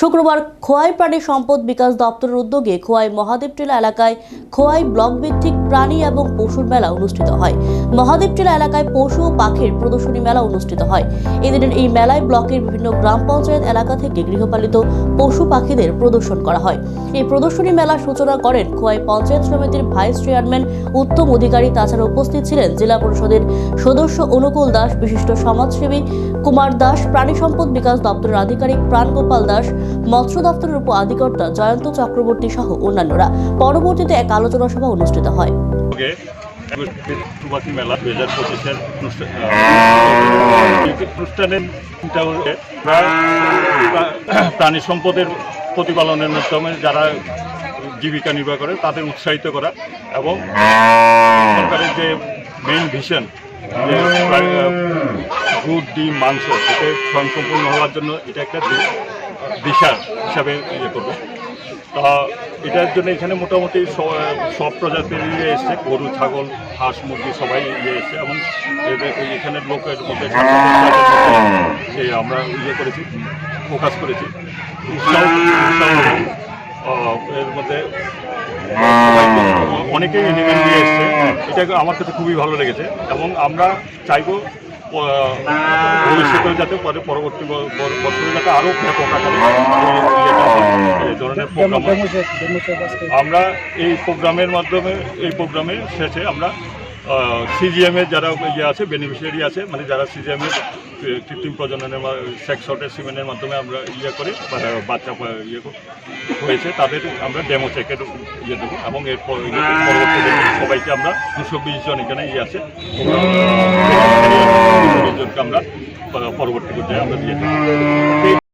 শুক্রবার খোয়াই প্রাণী সম্পদ বিকাশ দপ্তরের উদ্যোগে খোয়াই মহাদেবটিলা এলাকায় খোয়াই ব্লক ভিত্তিক প্রাণী এবং পশুর মেলা অনুষ্ঠিত হয়। মহাদেবটিলা এলাকায় পশু ও পাখির প্রদর্শনী মেলা অনুষ্ঠিত হয়। এদিনের এই মেলায় ব্লকের বিভিন্ন গ্রাম পঞ্চায়েত এলাকা থেকে গৃহপালিত পশু পাখিদের প্রদর্শন করা হয়। এই প্রদর্শনী মেলার সূচনা করেন খোয়াই পঞ্চায়েত সমিতির ভাইস চেয়ারম্যান, উত্তম অধিকারী তাছাড়া উপস্থিত ছিলেন জেলা পরিষদের সদস্য অনুকূল দাস, বিশিষ্ট সমাজসেবী কুমার দাস, প্রাণী সম্পদ বিকাশ দপ্তরের আধিকারিক প্রাণগোপাল দাস মৎস্য দপ্তরের উপ আধিকর্তা জয়ন্ত চক্রবর্তী সহ অন্যান্যরা। পরবর্তীতে এক আলোচনা সভা অনুষ্ঠিত হয়। প্রাণী সম্পদের প্রতিপালনের মাধ্যমে যারা জীবিকা নির্বাহ করে, তাদের উৎসাহিত করা এবং সরকারের যে মেইন ভিশন দুধ, ডিম, মাংস, এতে স্বয়ংসম্পূর্ণ হওয়ার জন্য এটা একটা দিশা হিসাবে ইয়ে করবে। তা এটার জন্য এখানে মোটামুটি সব প্রজাতির ইয়ে এসছে। গরু, ছাগল, হাঁস, মুরগি সবাই ইয়ে এসছে এবং এদের এখানে লোকের মধ্যে এই আমরা ইয়ে করেছি ফোকাস করেছি এর মধ্যে অনেকেই এলিমেন্ট এসছে। এটা আমার কাছে খুবই ভালো লেগেছে এবং আমরা চাইব আহ, যাতে পরে পরবর্তী বছরে যাতে আরও এই হয়, ধরনের প্রোগ্রাম আমরা এই প্রোগ্রামের মাধ্যমে এই প্রোগ্রামের শেষে আমরা সিজিএম এর যারা ইয়ে আছে বেনিফিশিয়ারি আছে মানে যারা সিজিএম এর কৃত্রিম প্রজননের সেক্স শর্টের সিমেন্টের মাধ্যমে আমরা ইয়ে করে বা বাচ্চা ইয়ে হয়েছে তাদের আমরা ডেমো চেকের ইয়ে দেবো এবং এর পর- সবাইকে আমরা দুশো বিশ জন এখানে ইয়ে আছে। আমরা পরবর্তী পর্যায়ে আমরা দিয়ে